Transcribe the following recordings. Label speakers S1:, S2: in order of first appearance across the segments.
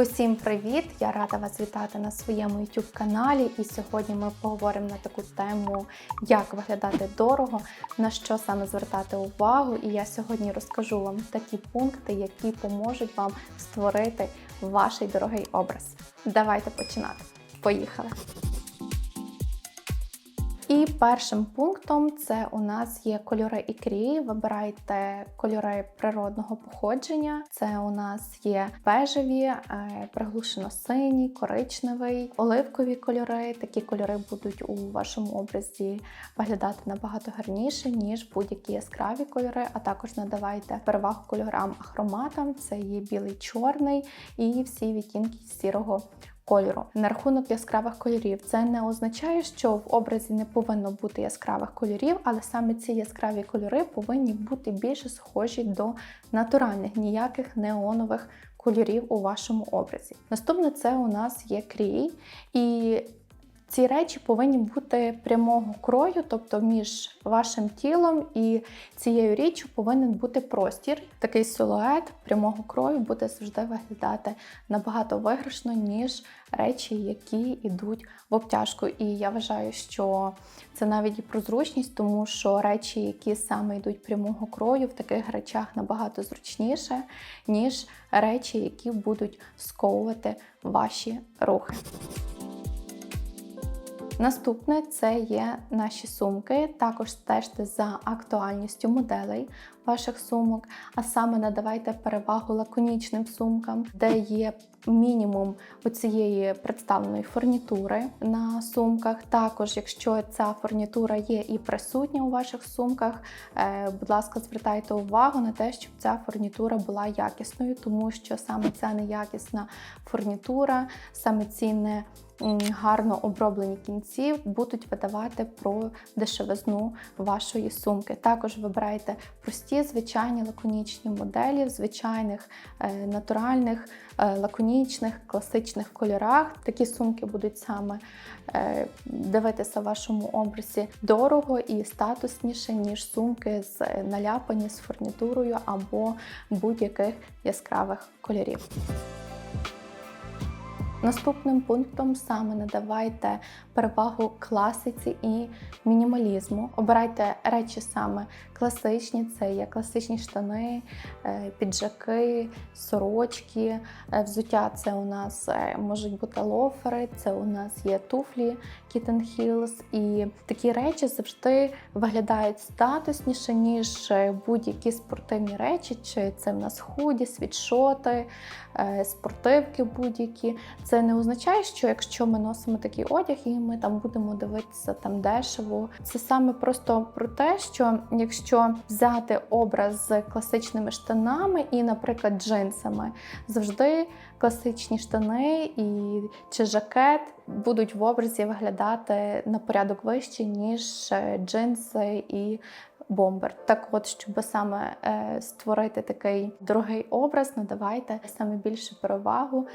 S1: Усім привіт! Я рада вас вітати на своєму YouTube каналі. І сьогодні ми поговоримо на таку тему, як виглядати дорого, на що саме звертати увагу. І я сьогодні розкажу вам такі пункти, які поможуть вам створити ваш дорогий образ. Давайте починати. Поїхали! І першим пунктом це у нас є кольори ікрі. Вибирайте кольори природного походження. Це у нас є бежеві, е, приглушено сині, коричневий, оливкові кольори. Такі кольори будуть у вашому образі виглядати набагато гарніше, ніж будь-які яскраві кольори. А також надавайте перевагу кольорам ахроматам. Це є білий, чорний і всі відтінки сірого кольору. На рахунок яскравих кольорів, це не означає, що в образі не повинно бути яскравих кольорів, але саме ці яскраві кольори повинні бути більше схожі до натуральних, ніяких неонових кольорів у вашому образі. Наступне це у нас є крій. І ці речі повинні бути прямого крою, тобто між вашим тілом і цією річчю повинен бути простір. Такий силует прямого крою буде завжди виглядати набагато виграшно, ніж речі, які йдуть в обтяжку. І я вважаю, що це навіть і про зручність, тому що речі, які саме йдуть прямого крою, в таких речах набагато зручніше, ніж речі, які будуть сковувати ваші рухи. Наступне це є наші сумки. Також стежте за актуальністю моделей ваших сумок, а саме надавайте перевагу лаконічним сумкам, де є мінімум оцієї представленої фурнітури на сумках. Також, якщо ця фурнітура є і присутня у ваших сумках, е, будь ласка, звертайте увагу на те, щоб ця фурнітура була якісною, тому що саме ця неякісна фурнітура, саме ці не гарно оброблені кінці будуть видавати про дешевизну вашої сумки. Також вибирайте прості, звичайні лаконічні моделі в звичайних е, натуральних, е, лаконічних, класичних кольорах. Такі сумки будуть саме е, дивитися в вашому образі дорого і статусніше, ніж сумки з наляпані з фурнітурою або будь-яких яскравих кольорів. Наступним пунктом саме надавайте перевагу класиці і мінімалізму. Обирайте речі саме класичні, це є класичні штани, е, піджаки, сорочки, е, взуття це у нас е, можуть бути лофери, це у нас є туфлі Kitten Heels. І такі речі завжди виглядають статусніше, ніж будь-які спортивні речі, чи це в нас худі, світшоти, спортивки будь-які. Це не означає, що якщо ми носимо такий одяг і ми там будемо дивитися там дешево. Це саме просто про те, що якщо взяти образ з класичними штанами і, наприклад, джинсами, завжди класичні штани і чи жакет будуть в образі виглядати на порядок вище, ніж е, джинси і бомбер. Так, от, щоб саме е, створити такий дорогий образ, надавайте саме більше перевагу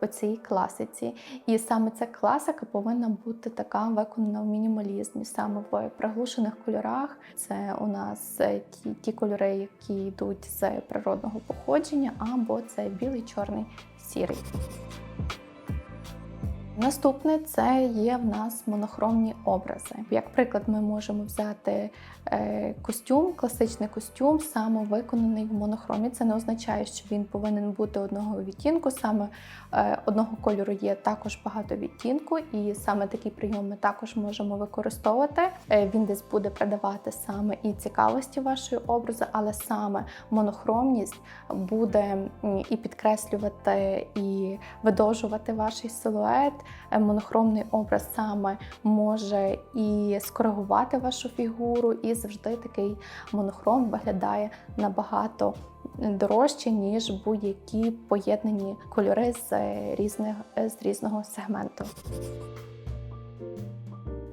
S1: по цій класиці. І саме ця класика повинна бути така виконана в мінімалізмі, саме в приглушених кольорах. Це у нас е, ті, ті кольори, які йдуть з природного походження, або це білий, чорний, сірий. Наступне це є в нас монохромні образи. Як приклад, ми можемо взяти е, костюм, класичний костюм, саме виконаний в монохромі. Це не означає, що він повинен бути одного відтінку. Саме е, одного кольору є також багато відтінку, і саме прийом ми також можемо використовувати. Е, він десь буде придавати саме і цікавості вашої образу, але саме монохромність буде і підкреслювати, і видовжувати ваш силует. Е, монохромний образ саме може і скоригувати вашу фігуру, і завжди такий монохром виглядає набагато дорожче, ніж будь-які поєднані кольори з, різних, з різного сегменту.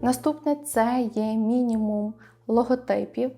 S1: Наступне це є мінімум логотипів.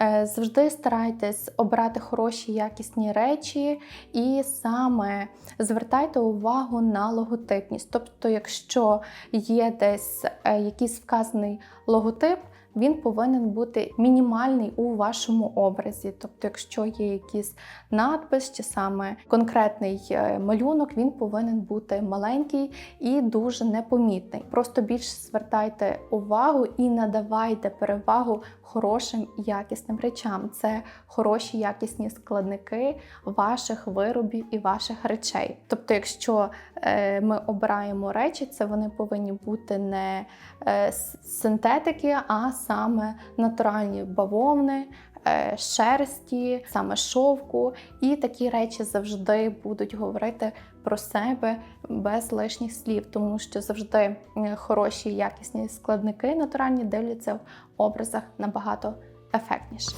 S1: Е, завжди старайтесь обрати хороші якісні речі і саме звертайте увагу на логотипність. Тобто, якщо є десь е, якийсь вказаний логотип, він повинен бути мінімальний у вашому образі. Тобто, якщо є якийсь надпис чи саме конкретний е, малюнок, він повинен бути маленький і дуже непомітний. Просто більше звертайте увагу і надавайте перевагу хорошим і якісним речам. Це хороші якісні складники ваших виробів і ваших речей. Тобто, якщо е, ми обираємо речі, це вони повинні бути не е, синтетики, а саме натуральні бавовни. е, Шерсті, саме шовку, і такі речі завжди будуть говорити про себе без лишніх слів, тому що завжди е, хороші якісні складники натуральні дивляться в образах набагато ефектніше.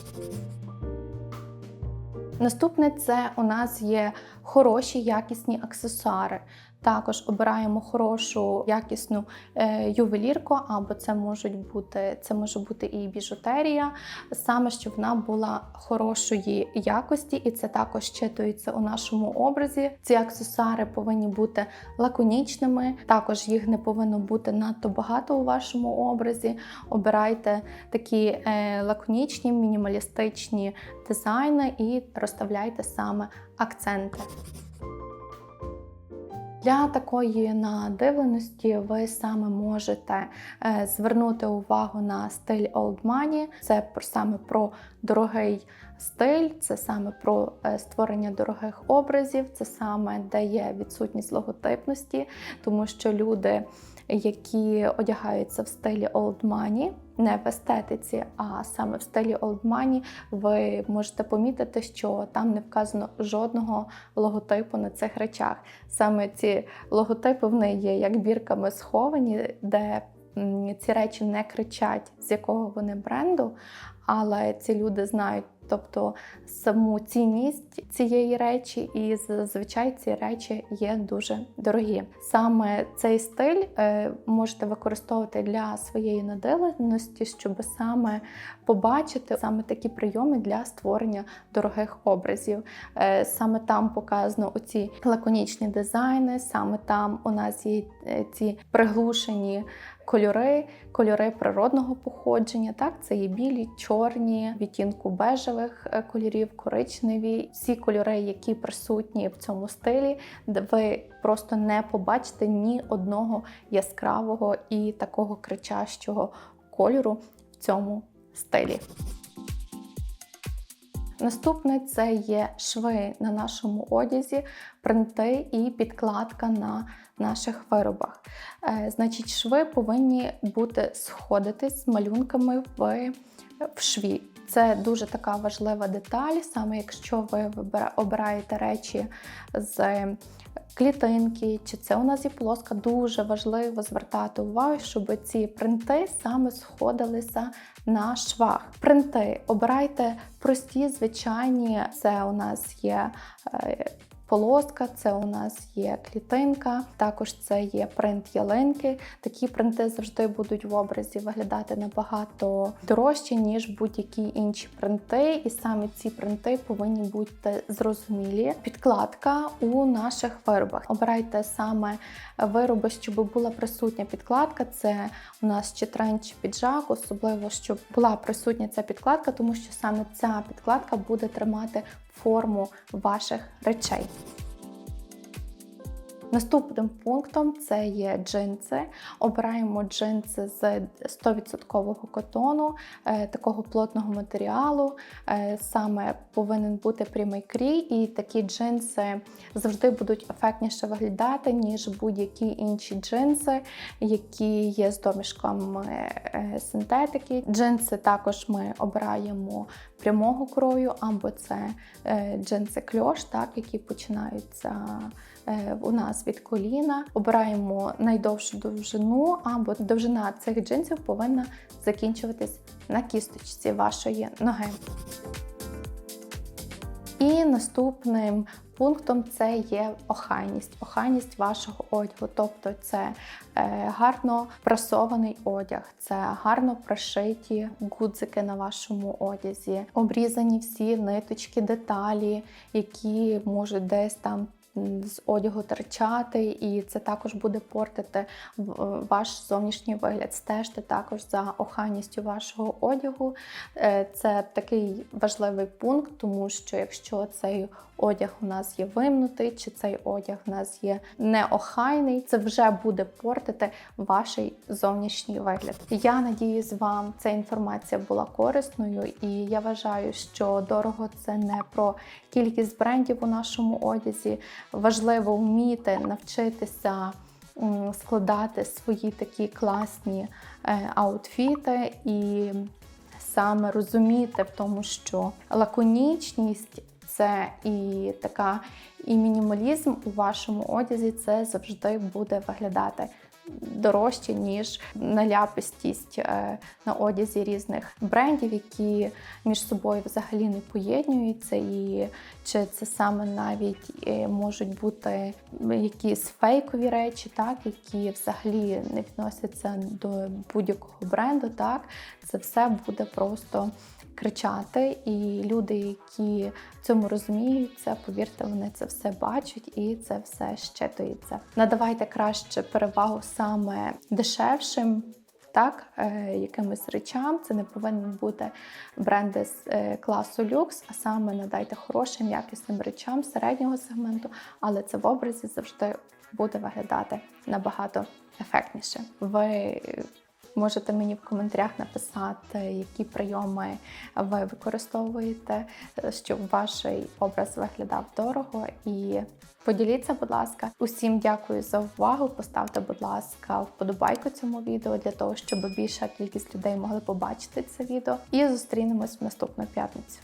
S1: Наступне це у нас є хороші якісні аксесуари. Також обираємо хорошу якісну е, ювелірку, або це можуть бути це може бути і біжутерія, саме щоб вона була хорошої якості, і це також читується у нашому образі. Ці аксесуари повинні бути лаконічними, також їх не повинно бути надто багато у вашому образі. Обирайте такі е, лаконічні, мінімалістичні дизайни і розставляйте саме акценти. Для такої надивленості ви саме можете е, звернути увагу на стиль Old Money. Це саме про дорогий стиль, це саме про е, створення дорогих образів, це саме де є відсутність логотипності, тому що люди, які одягаються в стилі Old Money, не в естетиці, а саме в стилі Old Money, ви можете помітити, що там не вказано жодного логотипу на цих речах. Саме ці логотипи вони є як бірками сховані, де ці речі не кричать, з якого вони бренду, але ці люди знають. Тобто саму цінність цієї речі, і зазвичай ці речі є дуже дорогі. Саме цей стиль е, можете використовувати для своєї надивленості, щоб саме побачити саме такі прийоми для створення дорогих образів. Е, Саме там показано оці лаконічні дизайни, саме там у нас є е, ці приглушені кольори, кольори природного походження. Так, це є білі, чорні, відтінку бежевих е, кольорів, коричневі. Всі кольори, які присутні в цьому стилі, ви просто не побачите ні одного яскравого і такого кричащого кольору в цьому стилі. Наступне це є шви на нашому одязі, принти і підкладка на наших виробах. Е, Значить, шви повинні бути сходитись з малюнками в, в шві. Це дуже така важлива деталь, саме якщо ви обираєте речі з клітинки, чи це у нас є плоска, дуже важливо звертати увагу, щоб ці принти саме сходилися на швах. Принти обирайте прості, звичайні. Це у нас є. Полоска, це у нас є клітинка, також це є принт ялинки. Такі принти завжди будуть в образі виглядати набагато дорожче, ніж будь-які інші принти. І саме ці принти повинні бути зрозумілі. Підкладка у наших виробах. Обирайте саме вироби, щоб була присутня підкладка. Це у нас чи тренд, чи піджак, особливо щоб була присутня ця підкладка, тому що саме ця підкладка буде тримати форму ваших речей. Наступним пунктом це є джинси. Обираємо джинси з 100% котону, е, такого плотного матеріалу. Е, Саме повинен бути прямий крій, і такі джинси завжди будуть ефектніше виглядати, ніж будь-які інші джинси, які є з домішками е, синтетики. Джинси також ми обираємо прямого крою, або це джинси кльош, так, які починаються у нас від коліна. Обираємо найдовшу довжину, або довжина цих джинсів повинна закінчуватись на кісточці вашої ноги. І наступним пунктом це є охайність, охайність вашого одягу. Тобто це е, гарно прасований одяг, це гарно прошиті гудзики на вашому одязі, обрізані всі ниточки, деталі, які можуть десь там з одягу торчати, і це також буде портити в- ваш зовнішній вигляд. Стежте також за охайністю вашого одягу. Е, Це такий важливий пункт, тому що якщо цей одяг у нас є вимнутий, чи цей одяг у нас є неохайний, це вже буде портити ваш зовнішній вигляд. Я надіюсь, вам ця інформація була корисною, і я вважаю, що дорого це не про кількість брендів у нашому одязі. Важливо вміти навчитися складати свої такі класні е, аутфіти і саме розуміти в тому, що лаконічність це і така, і мінімалізм у вашому одязі це завжди буде виглядати дорожче, ніж наляпистість е, на одязі різних брендів, які між собою взагалі не поєднуються, і чи це саме навіть е, можуть бути якісь фейкові речі, так, які взагалі не відносяться до будь-якого бренду. Так, це все буде просто кричати, і люди, які в цьому розуміються, повірте, вони це все бачать і це все щитується. Надавайте краще перевагу саме дешевшим. Так, е, якимось речам це не повинен бути бренди з е, класу люкс, а саме надайте хорошим, якісним речам середнього сегменту, але це в образі завжди буде виглядати набагато ефектніше. Ви можете мені в коментарях написати, які прийоми ви використовуєте, щоб ваш образ виглядав дорого. І поділіться, будь ласка. Усім дякую за увагу. Поставте, будь ласка, вподобайку цьому відео для того, щоб більша кількість людей могли побачити це відео. І зустрінемось в наступну п'ятницю.